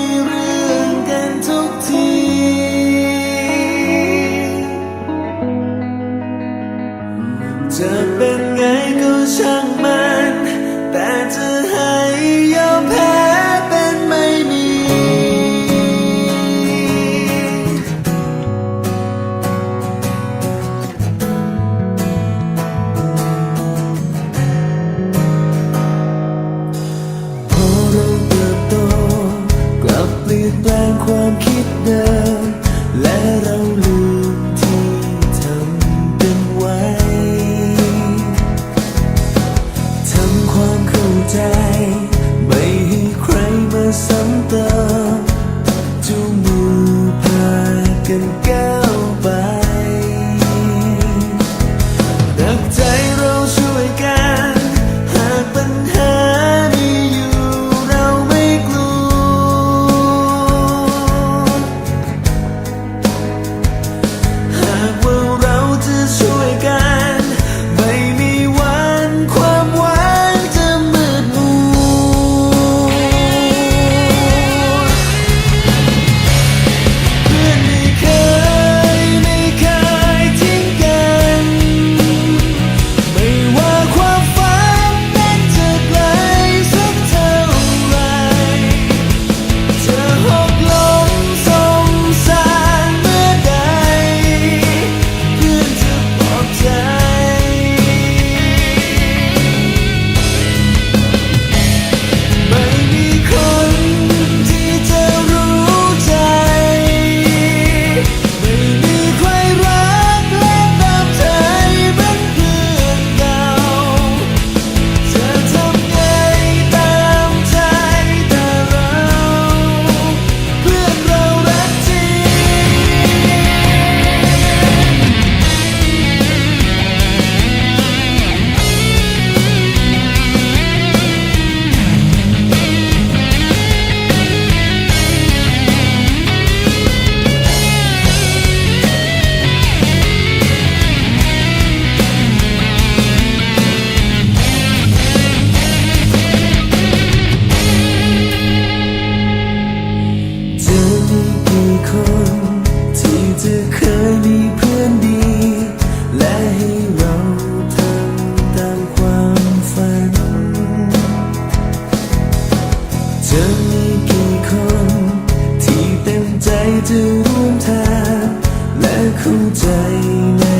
ี something ธอมีกี่คน ที่เต็มใจจะร่วมทางและเข้าใจใน